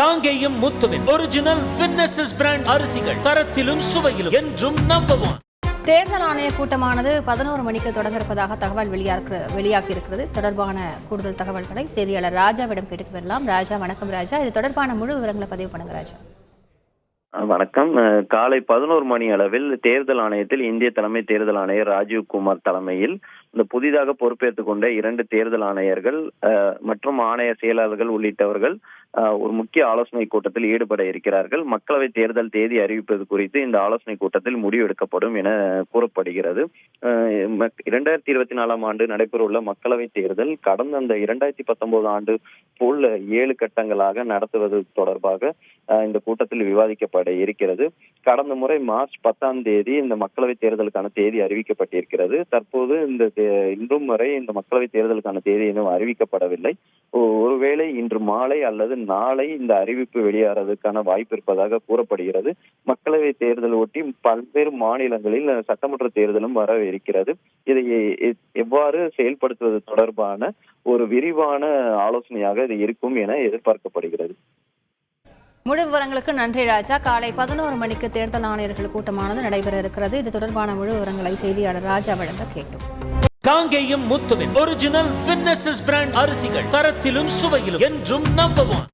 காங்கேயம் முத்துவின் ஒரிஜினல் வின்னசஸ் பிராண்ட் அரிசிகள் தரத்திலும் சுவையிலும் என்றும் நம்பர் ஒன் தேர்தல் ஆணைய கூட்டமானது பதினோரு மணிக்கு தொடங்க இருப்பதாக தகவல் வெளியாகிற வெளியாகி இருக்கிறது தொடர்பான கூடுதல் தகவல்களை செய்தியாளர் ராஜாவிடம் கேட்டுக்கு வரலாம் ராஜா வணக்கம் ராஜா. இது தொடர்பான முழு விவரங்களை பதிவு பண்ணுங்க ராஜா. வணக்கம். அஹ் காலை பதினோரு மணி அளவில் தேர்தல் ஆணையத்தில் இந்திய தலைமை தேர்தல் ஆணையர் ராஜீவ் குமார் தலைமையில் இந்த புதிதாக பொறுப்பேற்றுக் கொண்ட இரண்டு தேர்தல் ஆணையர்கள் அஹ், மற்றும் ஆணைய செயலாளர்கள் உள்ளிட்டவர்கள் ஒரு முக்கிய ஆலோசனை கூட்டத்தில் ஈடுபட இருக்கிறார்கள். மக்களவை தேர்தல் தேதி அறிவிப்பது குறித்து இந்த ஆலோசனை கூட்டத்தில் முடிவெடுக்கப்படும் என கூறப்படுகிறது. அஹ், இரண்டாயிரத்தி இருபத்தி நாலாம் ஆண்டு நடைபெறவுள்ள மக்களவை தேர்தல் கடந்த அந்த இரண்டாயிரத்தி பத்தொன்பது ஆண்டு போல் ஏழு கட்டங்களாக நடத்துவது தொடர்பாக இந்த கூட்டத்தில் விவாதிக்கப்பட இருக்கிறது. கடந்த முறை மார்ச் பத்தாம் தேதி இந்த மக்களவை தேர்தலுக்கான தேதி அறிவிக்கப்பட்டிருக்கிறது. தற்போது இந்த தே- இன்றும் வரை இந்த மக்களவை தேர்தலுக்கான தேதி இன்னும் அறிவிக்கப்படவில்லை. ஒருவேளை இன்று மாலை அல்லது நாளை இந்த அறிவிப்பு வெளியாறதுக்கான வாய்ப்பு இருப்பதாக கூறப்படுகிறது. மக்களவை தேர்தல் ஒட்டி பல்வேறு மாநிலங்களில் சட்டமன்ற தேர்தலும் வர இருக்கிறது. இதை எவ்வாறு செயல்படுத்துவது தொடர்பான ஒரு விரிவான ஆலோசனையாக இது இருக்கும் என எதிர்பார்க்கப்படுகிறது. முழு விவரங்களுக்கு நன்றி ராஜா. காலை பதினோரு மணிக்கு தேர்தல் ஆணையர்கள் கூட்டமானது நடைபெற இருக்கிறது இது தொடர்பான முழு விவரங்களை செய்தியாளர் ராஜா வழங்க கேட்டோம். காங்கேயம் முத்துவின் ஒரிஜினல் பிராண்ட் அரிசிகள் தரத்திலும் சுவையிலும் என்றும் நம்பர் ஒன்